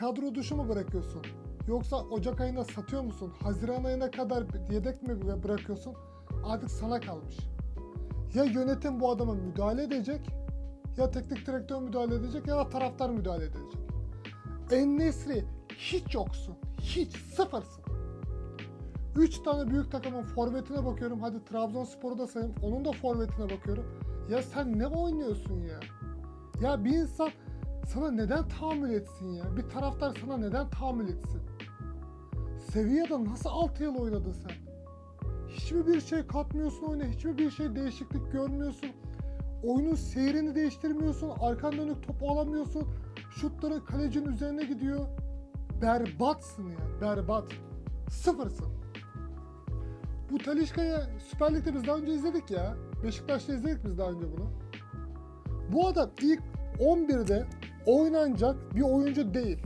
kadro dışı mı bırakıyorsun? Yoksa Ocak ayında satıyor musun? Haziran ayına kadar yedek mi bı- bırakıyorsun? Artık sana kalmış. Ya yönetim bu adama müdahale edecek, ya teknik direktör müdahale edecek ya da taraftar müdahale edecek. En-Nesyri hiç yoksun. Hiç sıfırsın. 3 tane büyük takımın forvetine bakıyorum. Hadi Trabzonspor'u da sayayım. Onun da forvetine bakıyorum. Ya sen ne oynuyorsun ya? Ya bir insan sana neden tahammül etsin ya? Bir taraftar sana neden tahammül etsin? Sevilla'da nasıl 6 yıl oynadın sen? Hiçbir bir şey katmıyorsun oyuna. Hiçbir bir şey değişiklik görmüyorsun. Oyunun seyrini değiştirmiyorsun. Arkan dönük top alamıyorsun. Şutları kalecinin üzerine gidiyor. Berbatsın ya. Berbat. Sıfırsın. Bu Talişka'ya Süper Lig'de biz daha önce izledik ya. Beşiktaş'ta izledik biz daha önce bunu. Bu adam ilk 11'de oynanacak bir oyuncu değil.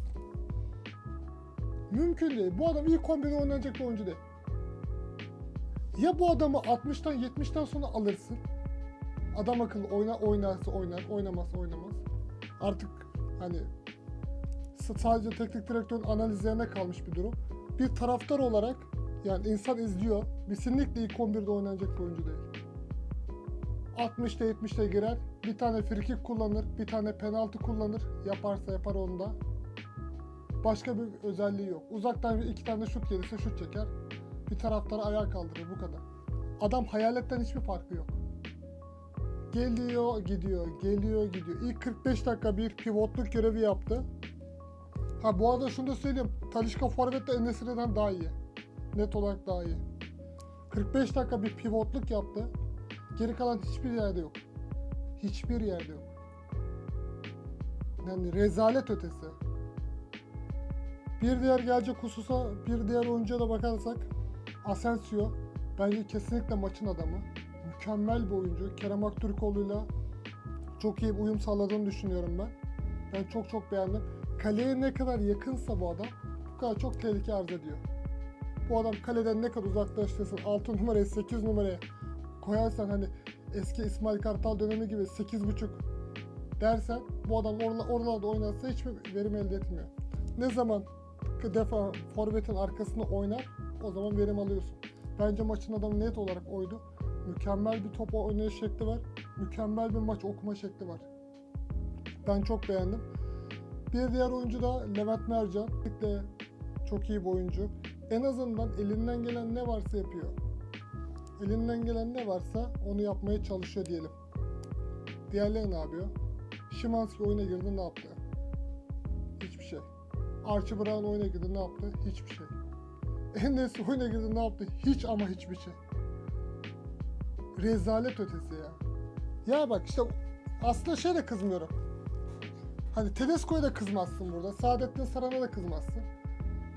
Mümkün değil. Bu adam ilk 11'de oynanacak bir oyuncu değil. Ya bu adamı 60'tan 70'ten sonra alırsın. Adam akıllı oyna oynarsa oynar, oynamazsa oynamaz. Artık hani sadece teknik direktörün analizlerine kalmış bir durum. Bir taraftar olarak yani insan izliyor. Kesinlikle ilk 11'de oynanacak bir oyuncu değil. 60'ta 70'te girer. Bir tane frikik kullanır. Bir tane penaltı kullanır. Yaparsa yapar onda. Başka bir özelliği yok. Uzaktan iki tane şut gelirse şut çeker. Bir taraftarı ayağa kaldırır. Bu kadar. Adam hayaletten hiçbir farkı yok. Geliyor gidiyor. Geliyor gidiyor. İlk 45 dakika bir pivotluk görevi yaptı. Ha bu arada şunu da söyleyeyim. Talişka Forvet de Enesiri'den daha iyi. Net olarak daha iyi. 45 dakika bir pivotluk yaptı. Geri kalan hiçbir yerde yok. Hiçbir yerde yok. Yani rezalet ötesi. Bir diğer gelecek hususa bir diğer oyuncuya da bakarsak Asensio bence kesinlikle maçın adamı. Mükemmel bir oyuncu. Kerem Aktürkoğlu'yla çok iyi bir uyum sağladığını düşünüyorum ben. Ben çok çok beğendim. Kaleye ne kadar yakınsa bu adam bu kadar çok tehlike arz ediyor. Bu adam kaleden ne kadar uzaklaştırsın 6 numaraya 8 numaraya koyarsan hani eski İsmail Kartal dönemi gibi 8.5 dersen bu adam orla, oralarda oynarsa hiçbir verim elde etmiyor. Ne zaman defa forvetin arkasında oynar o zaman verim alıyorsun. Bence maçın adamı net olarak oydu. Mükemmel bir top oynayış şekli var. Mükemmel bir maç okuma şekli var. Ben çok beğendim. Bir diğer oyuncu da Levent Mercan. Çok iyi bir oyuncu. En azından elinden gelen ne varsa yapıyor. Elinden gelen ne varsa onu yapmaya çalışıyor diyelim. Diğerleri ne yapıyor? Şimanski oyuna girdi ne yaptı? Hiçbir şey. Archie Brown oyuna girdi ne yaptı? Hiçbir şey. Enes oyuna girdi ne yaptı? Hiç ama hiçbir şey. Rezalet ötesi ya. Ya bak işte aslında şey de kızmıyorum. Hani Tedesco'ya da kızmazsın burada. Saadettin Saran'a da kızmazsın.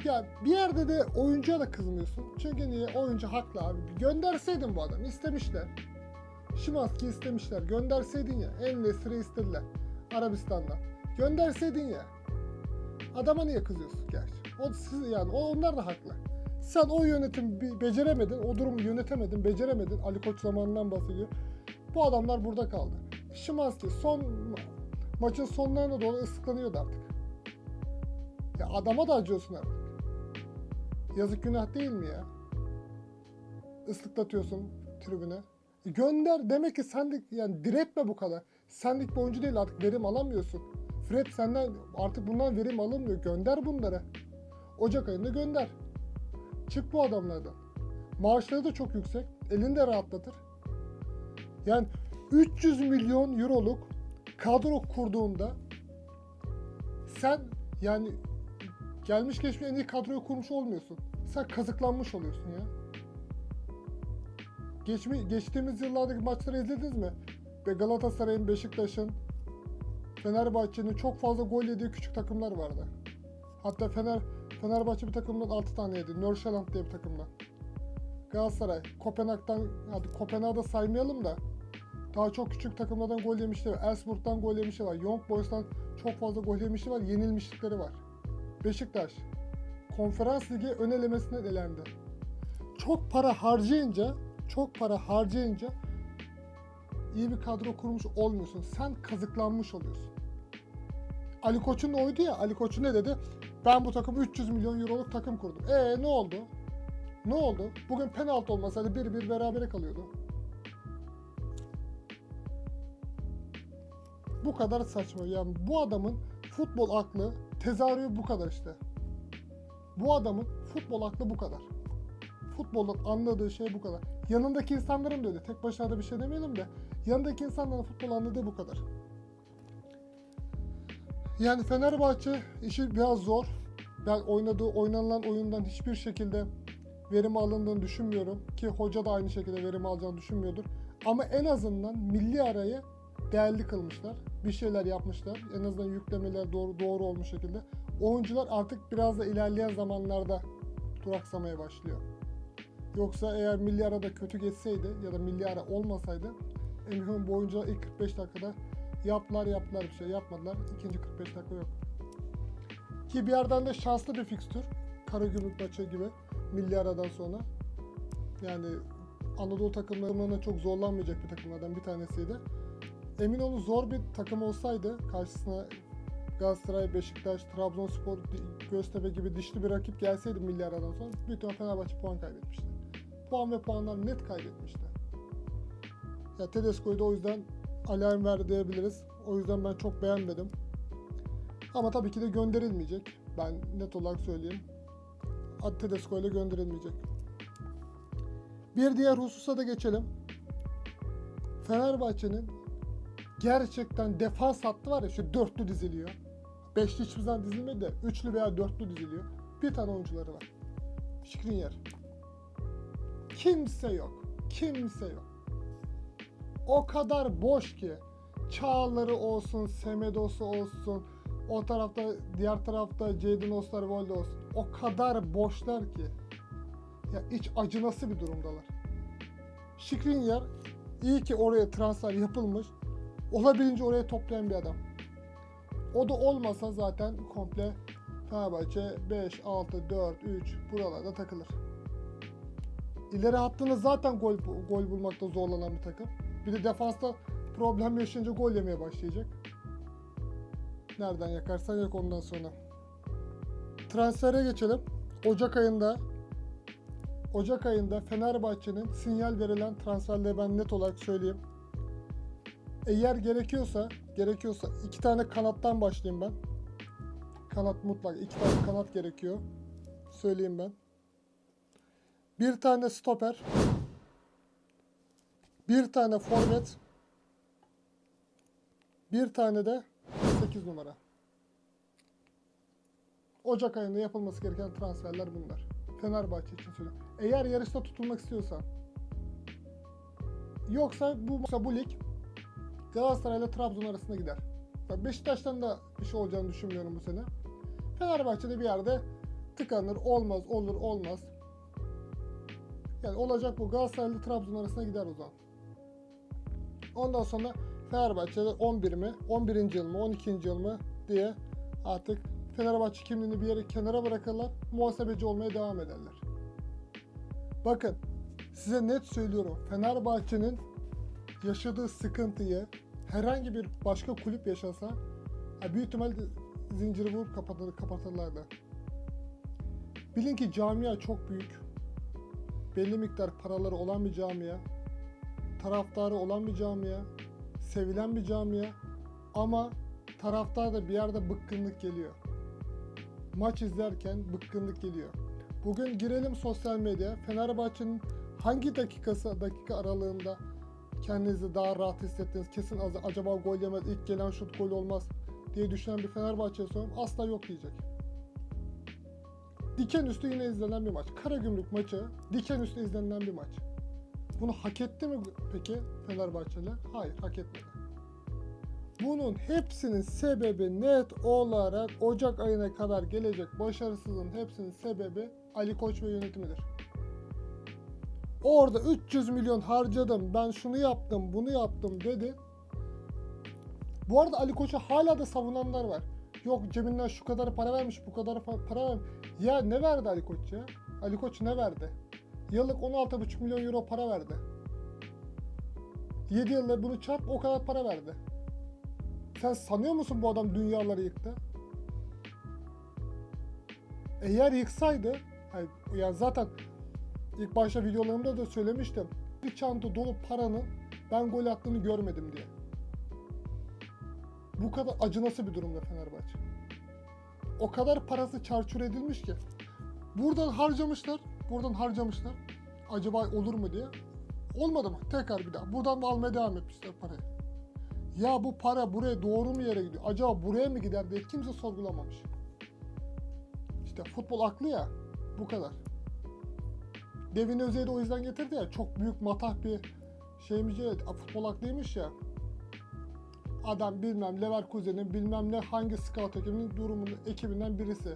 Ya bir yerde de oyuncuya da kızmıyorsun. Çünkü niye? Oyuncu haklı abi. Gönderseydin bu adamı. istemişler. Şimanski istemişler. Gönderseydin ya. En Nesri istediler. Arabistan'dan. Gönderseydin ya. Adama niye kızıyorsun gerçi? O siz yani o onlar da haklı. Sen o yönetim beceremedin, o durumu yönetemedin, beceremedin. Ali Koç zamanından bahsediyor. Bu adamlar burada kaldı. Şimanski son ma- maçın sonlarına doğru ıslıklanıyordu artık. Ya adama da acıyorsun artık. Yazık günah değil mi ya? Islıklatıyorsun tribüne. E gönder demek ki sendik yani diretme bu kadar. Sendik bir oyuncu değil artık verim alamıyorsun. Fred senden artık bundan verim alınmıyor. Gönder bunları. Ocak ayında gönder. Çık bu adamlardan. Maaşları da çok yüksek. Elini de rahatlatır. Yani 300 milyon euroluk kadro kurduğunda sen yani gelmiş geçmiş en iyi kadroyu kurmuş olmuyorsun. Sen kazıklanmış oluyorsun ya. Geçmi, geçtiğimiz yıllardaki maçları izlediniz mi? Ve Galatasaray'ın, Beşiktaş'ın, Fenerbahçe'nin çok fazla gol yediği küçük takımlar vardı. Hatta Fener Fenerbahçe bir takımdan 6 tane yedi. Norşaland diye bir takımdan. Galatasaray, Kopenhag'dan, hadi Kopenhag'da saymayalım da daha çok küçük takımlardan gol yemişleri var. Elfsborg'dan gol yemişleri var. Young Boys'tan çok fazla gol yemişleri var. Yenilmişlikleri var. Beşiktaş, konferans ligi ön elemesinden elendi. Çok para harcayınca, çok para harcayınca iyi bir kadro kurmuş olmuyorsun. Sen kazıklanmış oluyorsun. Ali Koç'un oydu ya. Ali Koç ne dedi? Ben bu takım 300 milyon euroluk takım kurdum. E ne oldu? Ne oldu? Bugün penaltı olmasaydı 1-1 berabere kalıyordu. Bu kadar saçma. Yani bu adamın futbol aklı tezahürü bu kadar işte. Bu adamın futbol aklı bu kadar. Futbolun anladığı şey bu kadar. Yanındaki insanların da öyle. Tek başına da bir şey demeyelim de. Yanındaki insanların futbol anladığı bu kadar. Yani Fenerbahçe işi biraz zor. Ben oynadığı oynanılan oyundan hiçbir şekilde verim alındığını düşünmüyorum. Ki hoca da aynı şekilde verim alacağını düşünmüyordur. Ama en azından milli arayı değerli kılmışlar. Bir şeyler yapmışlar. En azından yüklemeler doğru doğru olmuş şekilde. Oyuncular artık biraz da ilerleyen zamanlarda duraksamaya başlıyor. Yoksa eğer milli arada kötü geçseydi ya da milli ara olmasaydı bu oyuncular ilk 45 dakikada yaptılar yaptılar bir şey yapmadılar. İkinci 45 dakika yok. Ki bir yerden de şanslı bir fikstür. Karagümrük maçı gibi milli aradan sonra. Yani Anadolu takımlarına çok zorlanmayacak bir takımlardan bir tanesiydi. Emin olun zor bir takım olsaydı karşısına Galatasaray, Beşiktaş, Trabzonspor, Göztepe gibi dişli bir rakip gelseydi milli aradan sonra ihtimalle Fenerbahçe puan kaybetmişti. Puan ve puanlar net kaybetmişti. Ya Tedesco'yu da o yüzden alarm verdi diyebiliriz. O yüzden ben çok beğenmedim. Ama tabii ki de gönderilmeyecek. Ben net olarak söyleyeyim. Ad Tedesco ile gönderilmeyecek. Bir diğer hususa da geçelim. Fenerbahçe'nin gerçekten defans hattı var ya şu dörtlü diziliyor. Beşli hiçbir zaman dizilmedi de üçlü veya dörtlü diziliyor. Bir tane oyuncuları var. Skriniar. Kimse yok. Kimse yok. O kadar boş ki. Çağları olsun, Semedosu olsun, o tarafta, diğer tarafta Jadon Osterwolde olsun. O kadar boşlar ki. Ya iç acınası bir durumdalar. Skriniar iyi ki oraya transfer yapılmış. Olabildiğince oraya toplayan bir adam. O da olmasa zaten komple Fenerbahçe 5, 6, 4, 3 buralarda takılır. İleri hattını zaten gol, gol bulmakta zorlanan bir takım. Bir de defansta problem yaşayınca gol yemeye başlayacak. Nereden yakarsan yak ondan sonra. Transfere geçelim. Ocak ayında Ocak ayında Fenerbahçe'nin sinyal verilen transferleri ben net olarak söyleyeyim. Eğer gerekiyorsa, gerekiyorsa iki tane kanattan başlayayım ben. Kanat mutlak, iki tane kanat gerekiyor. Söyleyeyim ben. Bir tane stoper. Bir tane forvet. Bir tane de 8 numara. Ocak ayında yapılması gereken transferler bunlar. Fenerbahçe için söylüyorum. Eğer yarışta tutulmak istiyorsan yoksa bu bu lig Galatasaray ile Trabzon arasında gider. Beşiktaş'tan da bir şey olacağını düşünmüyorum bu sene. Fenerbahçe'de bir yerde tıkanır, olmaz, olur, olmaz. Yani olacak bu Galatasaray ile Trabzon arasında gider o zaman. Ondan sonra Fenerbahçe'de 11 mi, 11. yıl mı, 12. yıl mı diye artık Fenerbahçe kimliğini bir yere kenara bırakırlar, muhasebeci olmaya devam ederler. Bakın, size net söylüyorum. Fenerbahçe'nin yaşadığı sıkıntıyı herhangi bir başka kulüp yaşasa ha, büyük ihtimal zinciri vurup kapatır, kapatırlardı. Bilin ki camia çok büyük. Belli miktar paraları olan bir camia. Taraftarı olan bir camia. Sevilen bir camia. Ama taraftar da bir yerde bıkkınlık geliyor. Maç izlerken bıkkınlık geliyor. Bugün girelim sosyal medya. Fenerbahçe'nin hangi dakikası dakika aralığında kendinizi daha rahat hissettiniz. Kesin az- acaba gol yemez, ilk gelen şut gol olmaz diye düşünen bir Fenerbahçe'ye soruyorum. Asla yok diyecek. Diken üstü yine izlenen bir maç. Karagümrük maçı diken üstü izlenen bir maç. Bunu hak etti mi peki Fenerbahçeliler? Hayır hak etmedi. Bunun hepsinin sebebi net olarak Ocak ayına kadar gelecek başarısızlığın hepsinin sebebi Ali Koç ve yönetimidir. Orada 300 milyon harcadım, ben şunu yaptım, bunu yaptım dedi. Bu arada Ali Koç'u hala da savunanlar var. Yok cebinden şu kadar para vermiş, bu kadar pa- para vermiş. Ya ne verdi Ali Koç ya? Ali Koç ne verdi? Yıllık 16,5 milyon euro para verdi. 7 yılda bunu çarp o kadar para verdi. Sen sanıyor musun bu adam dünyaları yıktı? Eğer yıksaydı, yani zaten ilk başta videolarımda da söylemiştim. Bir çanta dolu paranın ben gol attığını görmedim diye. Bu kadar acınası bir durumda Fenerbahçe. O kadar parası çarçur edilmiş ki. Buradan harcamışlar, buradan harcamışlar. Acaba olur mu diye. Olmadı mı? Tekrar bir daha. Buradan da almaya devam etmişler parayı. Ya bu para buraya doğru mu yere gidiyor? Acaba buraya mı gider diye kimse sorgulamamış. İşte futbol aklı ya. Bu kadar. Devin Özey'i de o yüzden getirdi ya. Çok büyük matah bir şeymiş ya. Futbol aklıymış ya. Adam bilmem Leverkusen'in bilmem ne hangi scout ekibinin durumunu ekibinden birisi.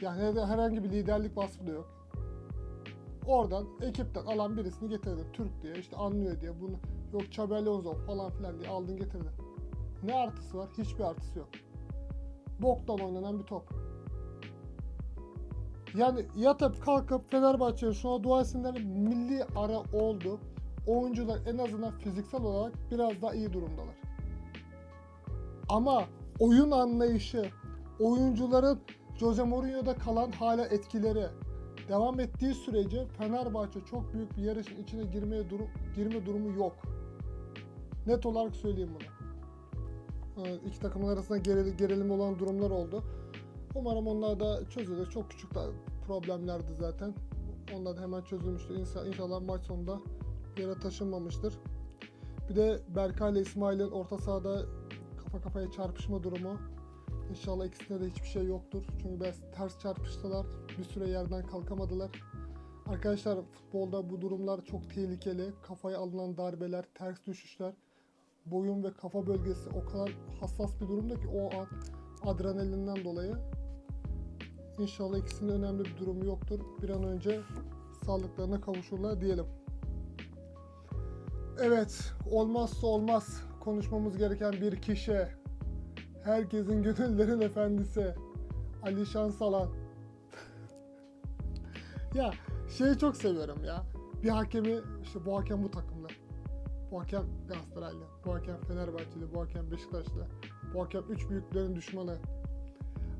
Yani her- herhangi bir liderlik vasfı da yok. Oradan ekipten alan birisini getirdi. Türk diye işte anlıyor diye bunu yok Xabi Alonso falan filan diye aldın getirdin. Ne artısı var? Hiçbir artısı yok. Boktan oynanan bir top. Yani yatıp kalkıp Fenerbahçe'ye şuna dua etsinler milli ara oldu. Oyuncular en azından fiziksel olarak biraz daha iyi durumdalar. Ama oyun anlayışı, oyuncuların Jose Mourinho'da kalan hala etkileri devam ettiği sürece Fenerbahçe çok büyük bir yarışın içine girmeye durum, girme durumu yok. Net olarak söyleyeyim bunu. Ee, İki takımın arasında geril, gerilim olan durumlar oldu. Umarım onlar da çözülür. Çok küçük problemlerdi zaten. Onlar da hemen çözülmüştür. İnşallah, maç sonunda yere taşınmamıştır. Bir de Berkay ile İsmail'in orta sahada kafa kafaya çarpışma durumu. İnşallah ikisinde de hiçbir şey yoktur. Çünkü biraz ters çarpıştılar. Bir süre yerden kalkamadılar. Arkadaşlar futbolda bu durumlar çok tehlikeli. Kafaya alınan darbeler, ters düşüşler, boyun ve kafa bölgesi o kadar hassas bir durumda ki o an adrenalinden dolayı. İnşallah ikisinin önemli bir durumu yoktur. Bir an önce sağlıklarına kavuşurlar diyelim. Evet, olmazsa olmaz konuşmamız gereken bir kişi. Herkesin gönüllerin efendisi. Ali Şansalan. ya şeyi çok seviyorum ya. Bir hakemi, işte bu hakem bu takımda. Bu hakem Galatasaraylı, bu hakem Fenerbahçeli, bu hakem Beşiktaşlı, bu hakem üç büyüklerin düşmanı.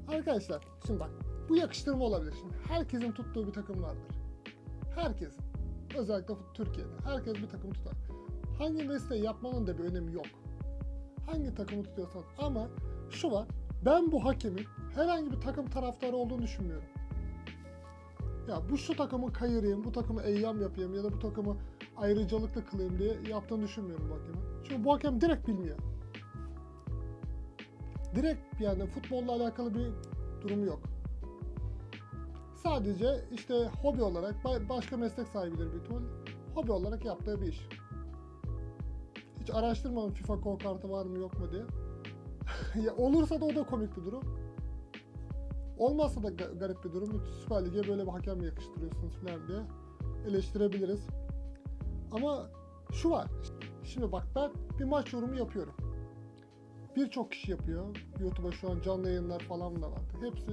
Arkadaşlar şimdi bak bu yakıştırma olabilir. Şimdi herkesin tuttuğu bir takım vardır. Herkesin. Özellikle Türkiye'de. Herkes bir takım tutar. Hangi mesleği yapmanın da bir önemi yok. Hangi takımı tutuyorsan ama şu var. Ben bu hakemin herhangi bir takım taraftarı olduğunu düşünmüyorum. Ya bu şu takımı kayırayım, bu takımı eyyam yapayım ya da bu takımı ayrıcalıklı kılayım diye yaptığını düşünmüyorum bu hakemin. Çünkü bu hakem direkt bilmiyor. Direkt yani futbolla alakalı bir durumu yok. Sadece işte hobi olarak ba- başka meslek sahibidir bir ihtimal. Hobi olarak yaptığı bir iş. Hiç araştırmadım FIFA kol kartı var mı yok mu diye. ya olursa da o da komik bir durum. Olmazsa da ga- garip bir durum. Süper Lig'e böyle bir hakem yakıştırıyorsunuz falan diye eleştirebiliriz. Ama şu var. Şimdi bak ben bir maç yorumu yapıyorum. Birçok kişi yapıyor. YouTube'a şu an canlı yayınlar falan da var. Hepsi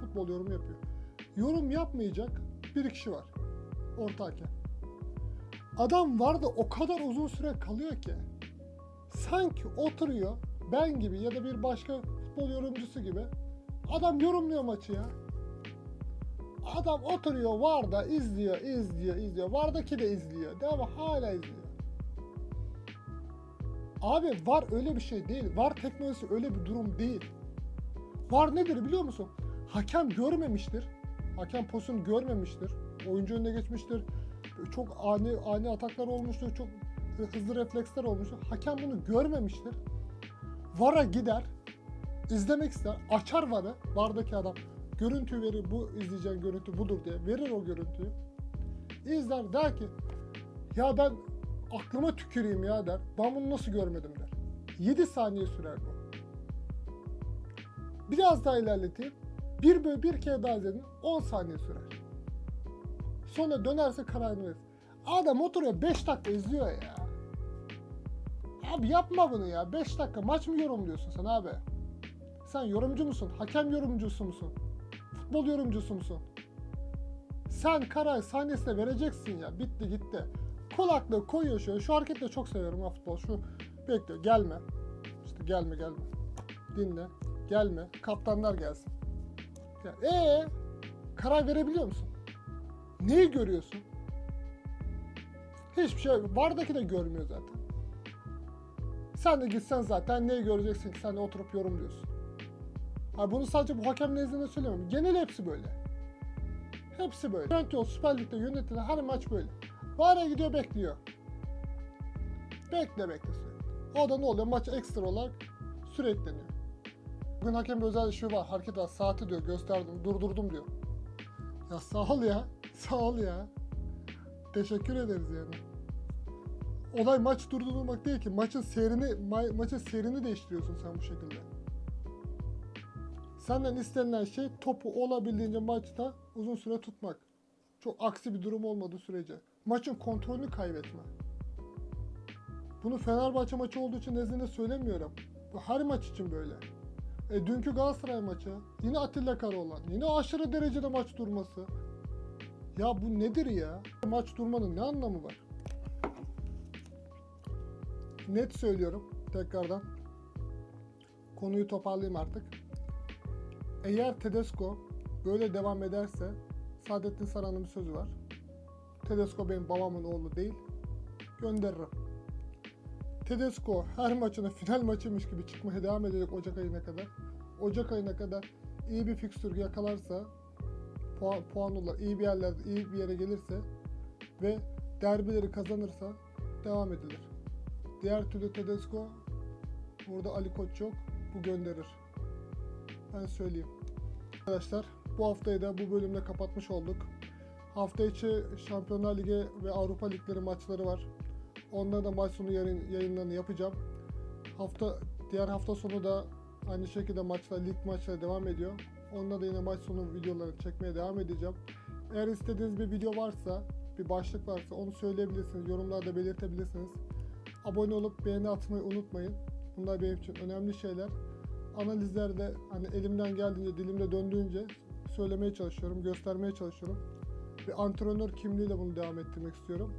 futbol yorumu yapıyor. Yorum yapmayacak bir kişi var. Orta. Adam var da o kadar uzun süre kalıyor ki. Sanki oturuyor ben gibi ya da bir başka futbol yorumcusu gibi. Adam yorumluyor maçı ya. Adam oturuyor VAR'da izliyor, izliyor, izliyor. VAR'daki de izliyor. Mi? Hala izliyor. Abi VAR öyle bir şey değil. VAR teknolojisi öyle bir durum değil. VAR nedir biliyor musun? Hakem görmemiştir. Hakem pozisyonu görmemiştir. Oyuncu önüne geçmiştir. Çok ani ani ataklar olmuştur. Çok hızlı refleksler olmuştur. Hakem bunu görmemiştir. VAR'a gider. izlemek ister. Açar VAR'ı. VAR'daki adam görüntü verir. Bu izleyeceğin görüntü budur diye. Verir o görüntüyü. İzler der ki ya ben aklıma tüküreyim ya der. Ben bunu nasıl görmedim der. 7 saniye sürer bu. Biraz daha ilerleteyim. Bir bölü bir kere daha izledin 10 saniye sürer. Sonra dönerse kararını verir. Adam oturuyor 5 dakika izliyor ya. Abi yapma bunu ya. 5 dakika maç mı yorumluyorsun sen abi? Sen yorumcu musun? Hakem yorumcusu musun? Futbol yorumcusu musun? Sen karar sahnesine vereceksin ya. Bitti gitti. Kulaklığı koyuyor şöyle. Şu hareketi de çok seviyorum ha futbol. Şu bekliyor. Gelme. gelme gelme. Dinle. Gelme. Kaptanlar gelsin. Ya, ee, karar verebiliyor musun? Neyi görüyorsun? Hiçbir şey. Vardaki de görmüyor zaten. Sen de gitsen zaten neyi göreceksin ki sen de oturup yorumluyorsun. Ha bunu sadece bu hakem nezdinde söylemiyorum. Genel hepsi böyle. Hepsi böyle. Trendyol Süper Lig'de yönetilen her maç böyle. Vara gidiyor bekliyor. Bekle bekle sürekli. O da ne oluyor? Maç ekstra olarak sürekleniyor. Bugün hakem bir özel işi var. Hareket var. Saati diyor. Gösterdim. Durdurdum diyor. Ya sağ ol ya. Sağ ol ya. Teşekkür ederiz yani. Olay maç durdurmak değil ki. Maçın seyrini ma- maçın seyrini değiştiriyorsun sen bu şekilde. Senden istenilen şey topu olabildiğince maçta uzun süre tutmak. Çok aksi bir durum olmadığı sürece. Maçın kontrolünü kaybetme. Bunu Fenerbahçe maçı olduğu için nezdinde söylemiyorum. Bu her maç için böyle. E, dünkü Galatasaray maçı yine Atilla Karaoğlan. Yine aşırı derecede maç durması. Ya bu nedir ya? Maç durmanın ne anlamı var? Net söylüyorum tekrardan. Konuyu toparlayayım artık. Eğer Tedesco böyle devam ederse Saadettin Saran'ın bir sözü var. Tedesco benim babamın oğlu değil. Gönderirim. Tedesco her maçına final maçıymış gibi çıkmaya devam edecek Ocak ayına kadar. Ocak ayına kadar iyi bir fikstür yakalarsa puan, puan olarak iyi bir yerlerde iyi bir yere gelirse ve derbileri kazanırsa devam edilir. Diğer türlü Tedesco burada Ali Koç yok. Bu gönderir. Ben söyleyeyim. Arkadaşlar bu haftayı da bu bölümde kapatmış olduk. Hafta içi Şampiyonlar Ligi ve Avrupa Ligleri maçları var. Onların da maç sonu yayın, yayınlarını yapacağım. Hafta diğer hafta sonu da aynı şekilde maçlar, lig maçları devam ediyor. Onunla da yine maç sonu videoları çekmeye devam edeceğim. Eğer istediğiniz bir video varsa, bir başlık varsa onu söyleyebilirsiniz. Yorumlarda belirtebilirsiniz. Abone olup beğeni atmayı unutmayın. Bunlar benim için önemli şeyler. Analizlerde hani elimden geldiğince, dilimde döndüğünce söylemeye çalışıyorum, göstermeye çalışıyorum. Bir antrenör kimliğiyle bunu devam ettirmek istiyorum.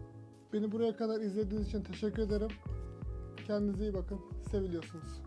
Beni buraya kadar izlediğiniz için teşekkür ederim. Kendinize iyi bakın. Seviliyorsunuz.